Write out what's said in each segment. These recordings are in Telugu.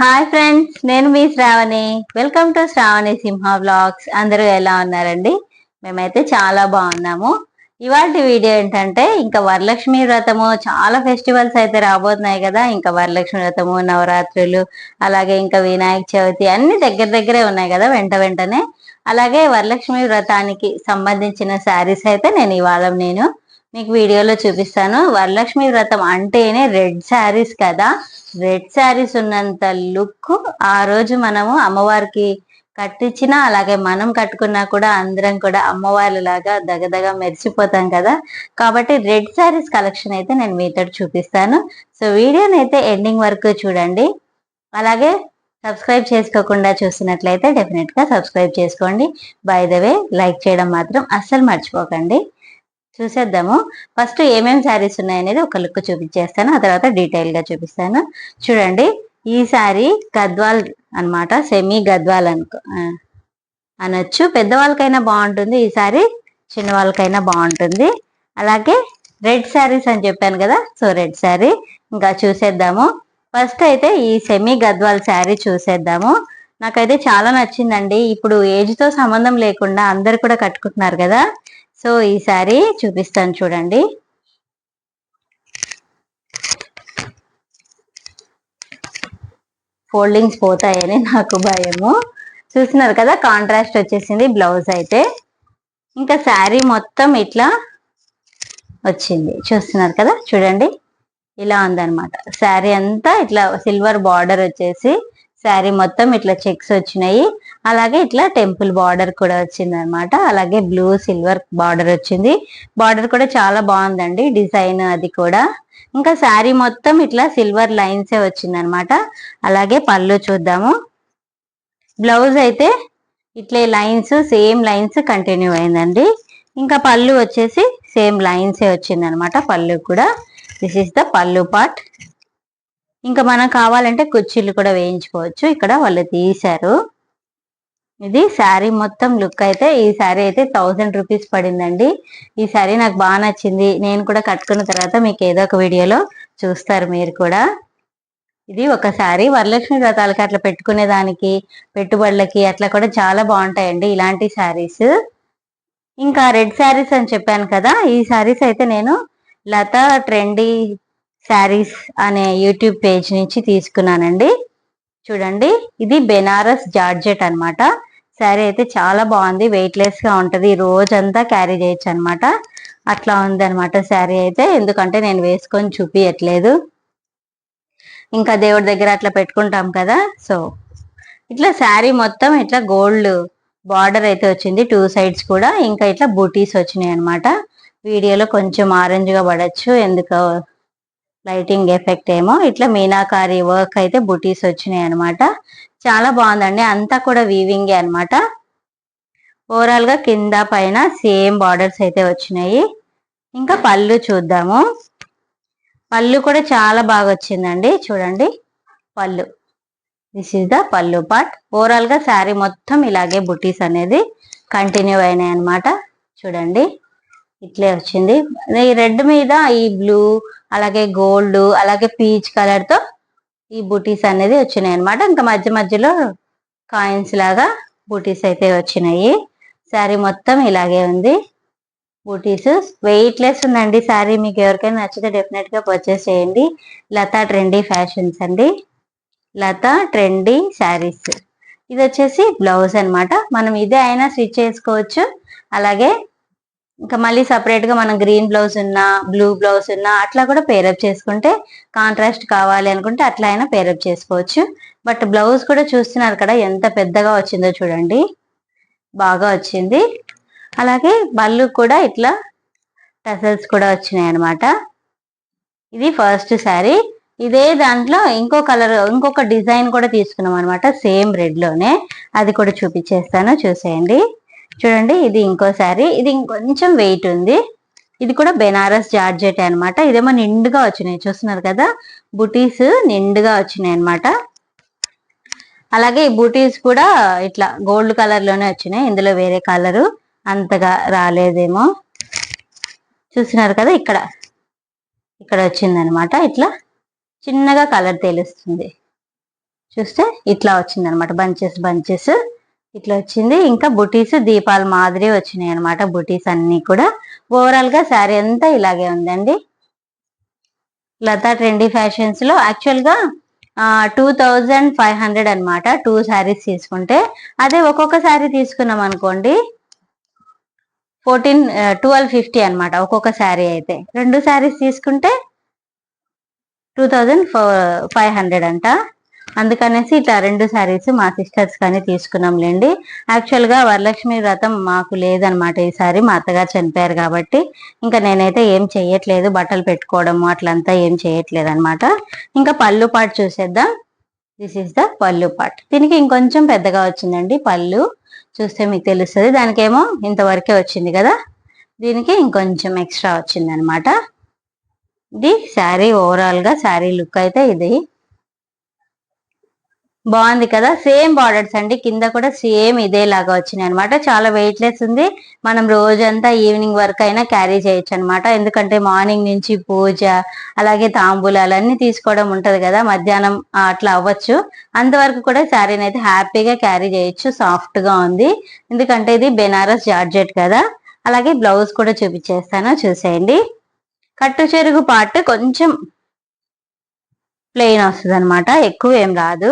హాయ్ ఫ్రెండ్స్ నేను మీ Sravani. Welcome to Sravani Simha blogs అందరూ ఎలా ఉన్నారండి? మేమైతే చాలా బాగున్నాము. ఇవాటి వీడియో ఏంటంటే ఇంకా వరలక్ష్మి వ్రతము చాలా ఫెస్టివల్స్ అయితే రాబోతున్నాయి కదా. ఇంకా వరలక్ష్మి వ్రతము నవరాత్రులు అలాగే ఇంకా వినాయక చవితి అన్ని దగ్గర దగ్గరే ఉన్నాయి కదా వెంట వెంటనే. అలాగే వరలక్ష్మి వ్రతానికి సంబంధించిన శారీస్ అయితే నేను ఇవాళ నేను మీకు వీడియోలో చూపిస్తాను. వరలక్ష్మి వ్రతం అంటేనే రెడ్ శారీస్ కదా. రెడ్ శారీస్ ఉన్నంత లుక్ ఆ రోజు మనము అమ్మవారికి కట్టించినా అలాగే మనం కట్టుకున్నా కూడా అందరం కూడా అమ్మవారిలాగా దగదగ మెరిసిపోతాం కదా. కాబట్టి రెడ్ శారీస్ కలెక్షన్ అయితే నేను మీతో చూపిస్తాను. సో వీడియోని అయితే ఎండింగ్ వరకు చూడండి. అలాగే సబ్స్క్రైబ్ చేసుకోకుండా చూసినట్లయితే డెఫినెట్గా సబ్స్క్రైబ్ చేసుకోండి. బై ద వే లైక్ చేయడం మాత్రం అస్సలు మర్చిపోకండి. చూసేద్దాము. ఫస్ట్ ఏమేమి శారీస్ ఉన్నాయనేది ఒక లుక్ చూపించేస్తాను. ఆ తర్వాత డీటెయిల్గా చూపిస్తాను. చూడండి ఈ శారీ గద్వాల్ అన్నమాట సెమీ గద్వాల్ అనుకో అనొచ్చు. పెద్దవాళ్ళకైనా బాగుంటుంది ఈ శారీ చిన్నవాళ్ళకైనా బాగుంటుంది. అలాగే రెడ్ శారీస్ అని చెప్పాను కదా సో రెడ్ శారీ ఇంకా చూసేద్దాము. ఫస్ట్ అయితే ఈ సెమీ గద్వాల్ శారీ చూసేద్దాము. నాకైతే చాలా నచ్చిందండి. ఇప్పుడు ఏజ్తో సంబంధం లేకుండా అందరు కూడా కట్టుకుంటున్నారు కదా సో ఈ శారీ చూపిస్తాను చూడండి. ఫోల్డింగ్స్ పోతాయని నాకు భయము. చూస్తున్నారు కదా కాంట్రాస్ట్ వచ్చేసింది బ్లౌజ్ అయితే. ఇంకా శారీ మొత్తం ఇట్లా వచ్చింది. చూస్తున్నారు కదా చూడండి. ఇలా ఉందన్నమాట. శారీ అంతా ఇట్లా సిల్వర్ బార్డర్ వచ్చేసి శారీ మొత్తం ఇట్లా చెక్స్ వచ్చినాయి. అలాగే ఇట్లా టెంపుల్ బార్డర్ కూడా వచ్చింది అనమాట అలాగే బ్లూ సిల్వర్ బార్డర్ వచ్చింది. బార్డర్ కూడా చాలా బాగుందండి డిజైన్ అది కూడా. ఇంకా శారీ మొత్తం ఇట్లా సిల్వర్ లైన్సే వచ్చింది అనమాట అలాగే పళ్ళు చూద్దాము. బ్లౌజ్ అయితే ఇట్లే లైన్స్ సేమ్ లైన్స్ కంటిన్యూ అయిందండి. ఇంకా పళ్ళు వచ్చేసి సేమ్ లైన్సే వచ్చింది అనమాట పళ్ళు కూడా. This is the pallu part ఇంకా మనం కావాలంటే కుర్చీలు కూడా వేయించుకోవచ్చు. ఇక్కడ వాళ్ళు తీశారు. ఇది శారీ మొత్తం లుక్ అయితే ఈ శారీ అయితే థౌజండ్ రూపీస్ పడిందండి. ఈ శారీ నాకు బాగా నచ్చింది. నేను కూడా కట్టుకున్న తర్వాత మీకు ఏదో ఒక వీడియోలో చూస్తారు మీరు కూడా. ఇది ఒక శారీ. వరలక్ష్మి వ్రతాలకి అట్లా పెట్టుకునే దానికి పెట్టుబడులకి అట్లా కూడా చాలా బాగుంటాయండి ఇలాంటి శారీస్. ఇంకా రెడ్ శారీస్ అని చెప్పాను కదా ఈ శారీస్ అయితే నేను లత ట్రెండీ శారీస్ అనే యూట్యూబ్ పేజ్ నుంచి తీసుకున్నానండి. చూడండి ఇది బెనారస్ జార్జెట్ అన్నమాట. శారీ అయితే చాలా బాగుంది వెయిట్లెస్గా ఉంటుంది గా ఉంటది. రోజంతా క్యారీ చేయొచ్చు అనమాట అట్లా ఉంది అనమాట శారీ అయితే. ఎందుకంటే నేను వేసుకొని చూపించట్లేదు ఇంకా దేవుడి దగ్గర అట్లా పెట్టుకుంటాం కదా సో. ఇట్లా శారీ మొత్తం ఇట్లా గోల్డ్ బార్డర్ అయితే వచ్చింది టూ సైడ్స్ కూడా. ఇంకా ఇట్లా బూటీస్ వచ్చినాయి అనమాట వీడియోలో కొంచెం ఆరెంజ్గా పడచ్చు ఎందుకో లైటింగ్ ఎఫెక్ట్ ఏమో. ఇట్లా మీనాకారి వర్క్ అయితే బుటీస్ వచ్చినాయి అనమాట చాలా బాగుందండి. అంతా కూడా వీవింగే అనమాట ఓవరాల్గా కింద పైన సేమ్ బార్డర్స్ అయితే వచ్చినాయి. ఇంకా పళ్ళు చూద్దాము. పళ్ళు కూడా చాలా బాగా వచ్చిందండి. చూడండి. Pallu. This is the pallu part ఓవరాల్గా శారీ మొత్తం ఇలాగే బుటీస్ అనేది కంటిన్యూ అయినాయి అనమాట చూడండి. ఇట్లే వచ్చింది. ఈ రెడ్ మీద ఈ బ్లూ అలాగే గోల్డ్ అలాగే పీచ్ కలర్తో ఈ బూటీస్ అనేది వచ్చినాయి అనమాట ఇంకా మధ్య మధ్యలో కాయిన్స్ లాగా బూటీస్ అయితే వచ్చినాయి. శారీ మొత్తం ఇలాగే ఉంది. బూటీస్ వెయిట్లెస్ ఉందండి. శారీ మీకు ఎవరికైనా నచ్చితే డెఫినెట్గా పర్చేస్ చేయండి. లతా ట్రెండీ ఫ్యాషన్స్ అండి. లతా ట్రెండీ శారీస్ ఇది వచ్చేసి బ్లౌజ్ అనమాట మనం ఇదే అయినా స్టిచ్ చేసుకోవచ్చు. అలాగే ఇంకా మళ్ళీ సపరేట్గా మనం గ్రీన్ బ్లౌజ్ ఉన్నా బ్లూ బ్లౌజ్ ఉన్నా అట్లా కూడా పేరప్ చేసుకుంటే కాంట్రాస్ట్ కావాలి అనుకుంటే అట్లా అయినా పేరప్ చేసుకోవచ్చు. బట్ బ్లౌజ్ కూడా చూస్తున్నారు కదా ఎంత పెద్దగా వచ్చిందో చూడండి. బాగా వచ్చింది. అలాగే బళ్ళు కూడా ఇట్లా టసల్స్ కూడా వచ్చినాయి అనమాట ఇది ఫస్ట్ శారీ ఇదే దాంట్లో ఇంకో కలర్ ఇంకొక డిజైన్ కూడా తీసుకున్నాం అనమాట సేమ్ రెడ్లోనే. అది కూడా చూపించేస్తాను చూసేయండి. చూడండి ఇది ఇంకో శారీ. ఇది ఇంకొంచెం వెయిట్ ఉంది. ఇది కూడా బెనారస్ జార్జెట్ అన్నమాట. ఇదేమో నిండుగా వచ్చినాయి. చూస్తున్నారు కదా? బుటీస్ నిండుగా వచ్చినాయి అన్నమాట. అలాగే ఈ బూటీస్ కూడా ఇట్లా గోల్డ్ కలర్లోనే వచ్చినాయి. ఇందులో వేరే కలరు అంతగా రాలేదేమో. చూస్తున్నారు కదా? ఇక్కడ ఇక్కడ వచ్చింది అనమాట ఇట్లా చిన్నగా కలర్ తెలుస్తుంది. చూస్తే ఇట్లా వచ్చింది అనమాట బంచెస్ బంచెస్. ఇట్లా వచ్చింది. ఇంకా బుటీస్ దీపాల మాదిరి వచ్చినాయి అనమాట బుటీస్ అన్ని కూడా. ఓవరాల్గా శారీ అంతా ఇలాగే ఉందండి. లతా ట్రెండీ ఫ్యాషన్స్లో యాక్చువల్గా టూ థౌజండ్ ఫైవ్ హండ్రెడ్ అనమాట టూ శారీస్ తీసుకుంటే. అదే ఒక్కొక్క శారీ తీసుకున్నాం అనుకోండి ఫోర్టీన్ ట్వెల్వ్ ఫిఫ్టీ అనమాట ఒక్కొక్క శారీ అయితే. రెండు శారీస్ తీసుకుంటే టూ థౌజండ్ ఫైవ్ హండ్రెడ్ అంట. అందుకనేసి ఇట్లా రెండు శారీస్ మా సిస్టర్స్ కానీ తీసుకున్నాంలేండి. యాక్చువల్గా వరలక్ష్మి వ్రతం మాకు లేదనమాట ఈసారి మా అత్తగారు చనిపోయారు కాబట్టి. ఇంకా నేనైతే ఏం చెయ్యట్లేదు బట్టలు పెట్టుకోవడము అట్లంతా ఏం చేయట్లేదు అనమాట ఇంకా పళ్ళు పాటు చూసేద్దాం. దిస్ ఇస్ ద పళ్ళు పాట్. దీనికి ఇంకొంచెం పెద్దగా వచ్చిందండి పళ్ళు. చూస్తే మీకు తెలుస్తుంది. దానికేమో ఇంతవరకే వచ్చింది కదా. దీనికి ఇంకొంచెం ఎక్స్ట్రా వచ్చింది అనమాట ఇది శారీ ఓవరాల్గా శారీ లుక్ అయితే ఇది. బాగుంది కదా? సేమ్ బార్డర్స్ అండి. కింద కూడా సేమ్ ఇదేలాగా వచ్చినాయి అనమాట చాలా వెయిట్లెస్ ఉంది. మనం రోజంతా ఈవినింగ్ వరకు అయినా క్యారీ చేయొచ్చు అనమాట ఎందుకంటే మార్నింగ్ నుంచి పూజ అలాగే తాంబూలాలు అన్ని తీసుకోవడం ఉంటది కదా. మధ్యాహ్నం అట్లా అవ్వచ్చు. అంతవరకు కూడా శారీని అయితే హ్యాపీగా క్యారీ చేయొచ్చు. సాఫ్ట్గా ఉంది. ఎందుకంటే ఇది బెనారస్ జార్జెట్ కదా. అలాగే బ్లౌజ్ కూడా చూపించేస్తాను. చూసేయండి. కట్టు చెరుగు పార్ట్ కొంచెం ప్లెయిన్ వస్తుంది అనమాట ఎక్కువ ఏం రాదు.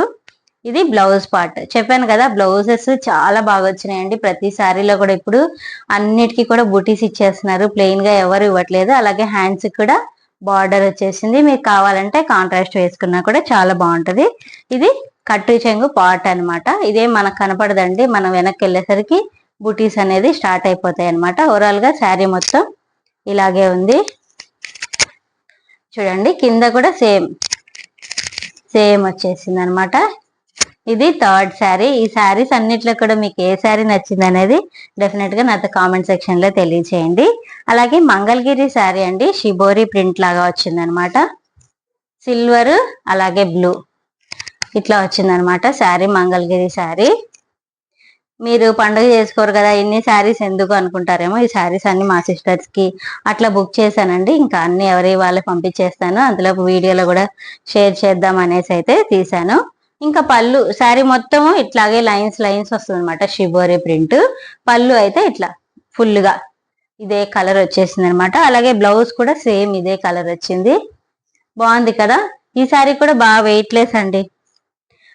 ఇది బ్లౌజ్ పార్ట్. చెప్పాను కదా బ్లౌజెస్ చాలా బాగా వచ్చినాయండి. ప్రతి శారీలో కూడా ఇప్పుడు అన్నిటికీ కూడా బుటీస్ ఇచ్చేస్తున్నారు. ప్లెయిన్గా ఎవరు ఇవ్వట్లేదు. అలాగే హ్యాండ్స్ కూడా బార్డర్ వచ్చేసింది. మీకు కావాలంటే కాంట్రాస్ట్ వేసుకున్నా కూడా చాలా బాగుంటది. ఇది కట్టు చెంగు పార్ట్ అనమాట ఇదే మనకు కనపడదండి. మనం వెనక్కి వెళ్ళేసరికి బుటీస్ అనేది స్టార్ట్ అయిపోతాయి అనమాట ఓవరాల్గా శారీ మొత్తం ఇలాగే ఉంది. చూడండి కింద కూడా సేమ్ సేమ్ వచ్చేసింది అనమాట ఇది థర్డ్ శారీ. ఈ శారీస్ అన్నిట్లో కూడా మీకు ఏ శారీ నచ్చింది అనేది డెఫినెట్గా నాతో కామెంట్ సెక్షన్లో తెలియచేయండి. అలాగే మంగళగిరి శారీ అండి. షిబోరి ప్రింట్ లాగా వచ్చింది అనమాట సిల్వర్ అలాగే బ్లూ ఇట్లా వచ్చిందనమాట శారీ మంగళగిరి శారీ. మీరు పండుగ చేసుకోరు కదా ఇన్ని శారీస్ ఎందుకు అనుకుంటారేమో? ఈ శారీస్ అన్ని మా సిస్టర్స్కి అట్లా బుక్ చేశానండి. ఇంకా అన్ని ఎవరి వాళ్ళే పంపించేస్తాను. అందులో వీడియోలో కూడా షేర్ చేద్దాం అనేసి అయితే తీసాను ఇంకా పళ్ళు శారీ మొత్తము ఇట్లాగే లైన్స్ లైన్స్ వస్తుంది అనమాట షిబోరే ప్రింట్ పళ్ళు అయితే ఇట్లా ఫుల్గా ఇదే కలర్ వచ్చేసింది అనమాట అలాగే బ్లౌజ్ కూడా సేమ్ ఇదే కలర్ వచ్చింది. బాగుంది కదా? ఈ శారీ కూడా బాగా వెయిట్లెస్ అండి.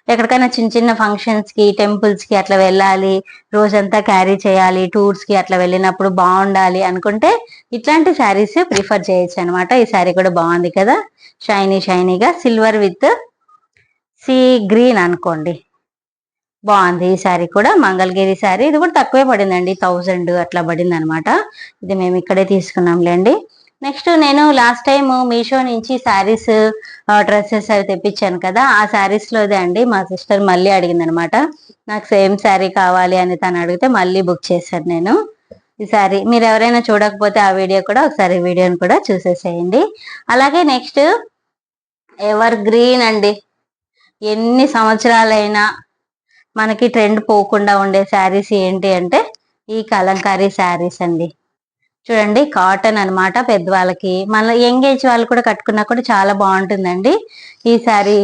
ఎక్కడికైనా చిన్న చిన్న ఫంక్షన్స్కి టెంపుల్స్కి అట్లా వెళ్ళాలి రోజంతా క్యారీ చేయాలి టూర్స్కి అట్లా వెళ్ళినప్పుడు బాగుండాలి అనుకుంటే ఇట్లాంటి శారీస్ ప్రిఫర్ చేయొచ్చు అనమాట ఈ శారీ కూడా బాగుంది కదా? షైనీ షైనీగా సిల్వర్ విత్ సీ గ్రీన్ అనుకోండి. బాగుంది. ఈ శారీ కూడా మంగళగిరి శారీ ఇది కూడా తక్కువే పడిందండి. థౌజండ్ అట్లా పడింది అనమాట ఇది మేము ఇక్కడే తీసుకున్నాంలేండి. నెక్స్ట్ నేను లాస్ట్ టైం మీషో నుంచి శారీస్ డ్రెస్సెస్ అవి తెప్పించాను కదా. ఆ శారీస్లోదే అండి మా సిస్టర్ మళ్ళీ అడిగింది అనమాట నాకు సేమ్ శారీ కావాలి అని తను అడిగితే మళ్ళీ బుక్ చేశాను నేను. ఈ శారీ మీరు ఎవరైనా చూడకపోతే ఆ వీడియో కూడా ఒకసారి వీడియోని కూడా చూసేసేయండి. అలాగే నెక్స్ట్ ఎవర్ గ్రీన్ అండి. ఎన్ని సంవత్సరాలైనా మనకి ట్రెండ్ పోకుండా ఉండే శారీస్ ఏంటి అంటే ఈ కలంకారీ శారీస్ అండి. చూడండి కాటన్ అనమాట పెద్దవాళ్ళకి. మన యంగ్ ఏజ్ వాళ్ళు కూడా కట్టుకున్నా కూడా చాలా బాగుంటుందండి. ఈ శారీ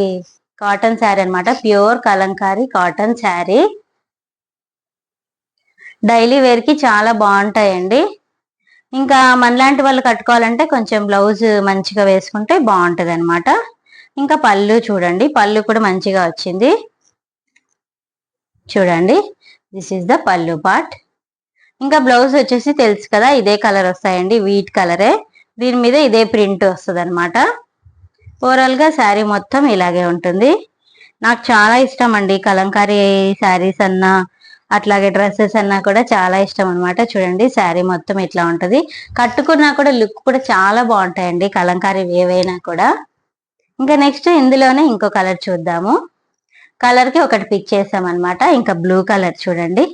కాటన్ శారీ అనమాట pure kalamkari cotton sari. Daily వేర్కి చాలా బాగుంటాయండి. ఇంకా మనలాంటి వాళ్ళు కట్టుకోవాలంటే కొంచెం బ్లౌజ్ మంచిగా వేసుకుంటే బాగుంటుంది అనమాట ఇంకా పళ్ళు చూడండి. పళ్ళు కూడా మంచిగా వచ్చింది. చూడండి. This is the pallu part ఇంకా బ్లౌజ్ వచ్చేసి తెలుసు కదా ఇదే కలర్ వస్తాయండి వీట్ కలరే. దీని మీద ఇదే ప్రింట్ వస్తుంది అనమాట ఓవరాల్గా శారీ మొత్తం ఇలాగే ఉంటుంది. నాకు చాలా ఇష్టం అండి. కలంకారీ శారీస్ అన్నా అట్లాగే డ్రెస్సెస్ అన్నా కూడా చాలా ఇష్టం అనమాట చూడండి శారీ మొత్తం ఇట్లా ఉంటుంది. కట్టుకున్నా కూడా లుక్ కూడా చాలా బాగుంటాయండి. కలంకారీ ఏవైనా కూడా. ఇంకా నెక్స్ట్ ఇందులోనే ఇంకో కలర్ చూద్దాము. కలర్కి ఒకటి పిక్ చేసాం అనమాట ఇంకా బ్లూ కలర్ చూడండి.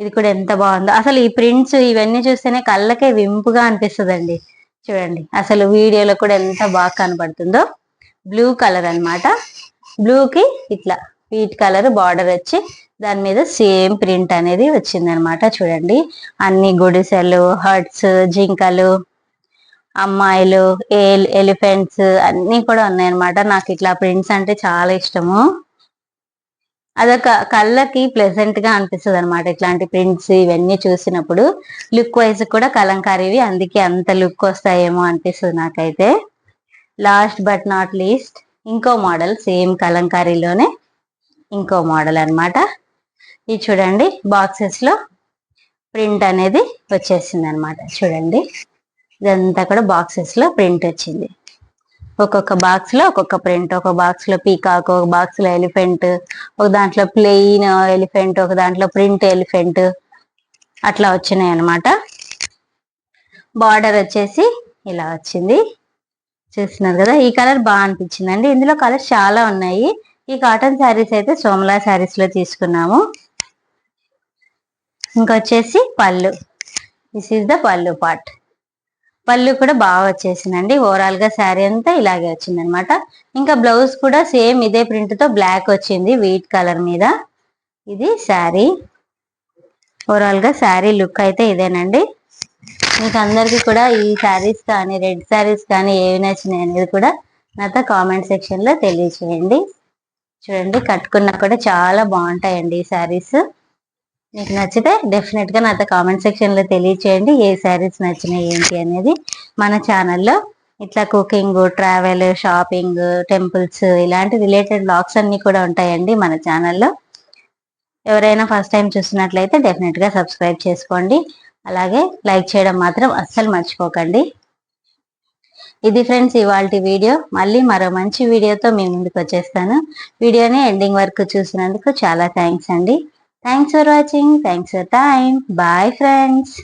ఇది కూడా ఎంత బాగుందో. అసలు ఈ ప్రింట్స్ ఇవన్నీ చూస్తేనే కళ్ళకే వింపుగా అనిపిస్తుందండి. చూడండి. అసలు వీడియోలో కూడా ఎంత బాగా కనబడుతుందో. బ్లూ కలర్ అనమాట బ్లూకి ఇట్లా వీట్ కలర్ బార్డర్ వచ్చి దాని మీద సేమ్ ప్రింట్ అనేది వచ్చిందనమాట చూడండి. అన్ని గుడిసెలు హర్ట్స్ జింకలు అమ్మాయిలు ఎలిఫెంట్స్ అన్ని కూడా ఉన్నాయన్నమాట. నాకు ఇట్లా ప్రింట్స్ అంటే చాలా ఇష్టము. అదొక కళ్ళకి ప్లెజెంట్గా అనిపిస్తుంది అనమాట ఇట్లాంటి ప్రింట్స్ ఇవన్నీ చూసినప్పుడు. లుక్ వైజ్ కూడా కలంకారీవి అందుకే అంత లుక్ వస్తాయేమో అనిపిస్తుంది నాకైతే. లాస్ట్ బట్ నాట్ లీస్ట్ ఇంకో మోడల్ సేమ్ కలంకారీలోనే ఇంకో మోడల్ అన్నమాట. ఇది చూడండి బాక్సెస్లో ప్రింట్ అనేది వచ్చేసింది అనమాట చూడండి. ఇదంతా కూడా బాక్సెస్లో ప్రింట్ వచ్చింది. ఒక్కొక్క బాక్స్లో ఒక్కొక్క ప్రింట్ ఒక బాక్స్లో పీకాక్ ఒక బాక్స్లో ఎలిఫెంట్ ఒక దాంట్లో ప్లెయిన్ ఎలిఫెంట్ ఒక దాంట్లో ప్రింట్ ఎలిఫెంట్ అట్లా వచ్చినాయి అనమాట బార్డర్ వచ్చేసి ఇలా వచ్చింది. చూస్తున్నారు కదా ఈ కలర్ బాగా అనిపించిందండి. ఇందులో కలర్స్ చాలా ఉన్నాయి. ఈ కాటన్ శారీస్ అయితే సోమలా శారీస్లో తీసుకున్నాము. ఇంకొచ్చేసి pallu. This is the pallu part pallu కూడా బాగా వచ్చేసిందండి ఓవరాల్గా శారీ అంతా ఇలాగే వచ్చింది అనమాట ఇంకా బ్లౌజ్ కూడా సేమ్ ఇదే ప్రింట్తో బ్లాక్ వచ్చింది వీట్ కలర్ మీద. ఇది శారీ ఓవరాల్గా శారీ లుక్ అయితే ఇదేనండి. మీకు అందరికి కూడా ఈ శారీస్ కానీ రెడ్ శారీస్ కానీ ఏవి నచ్చినాయి అనేది కూడా నాతో కామెంట్ సెక్షన్లో తెలియచేయండి. చూడండి కట్టుకున్నా కూడా చాలా బాగుంటాయండి ఈ శారీస్ మీకు నచ్చితే డెఫినెట్గా నాతో కామెంట్ సెక్షన్లో తెలియచేయండి. ఏ శారీస్ నచ్చినాయి ఏంటి అనేది మన ఛానల్లో ఇట్లా కుకింగ్ ట్రావెల్ షాపింగ్ టెంపుల్స్ ఇలాంటి రిలేటెడ్ బ్లాగ్స్ అన్నీ కూడా ఉంటాయండి మన ఛానల్లో ఎవరైనా ఫస్ట్ టైం చూస్తున్నట్లయితే డెఫినెట్గా సబ్స్క్రైబ్ చేసుకోండి. అలాగే లైక్ చేయడం మాత్రం అస్సలు మర్చిపోకండి. ఇది ఫ్రెండ్స్ ఇవాళ వీడియో. మళ్ళీ మరో మంచి వీడియోతో మీ ముందుకు వచ్చేస్తాను. వీడియోని ఎండింగ్ వరకు చూసినందుకు చాలా థ్యాంక్స్ అండి. Thanks for watching. Thanks for time. Bye friends.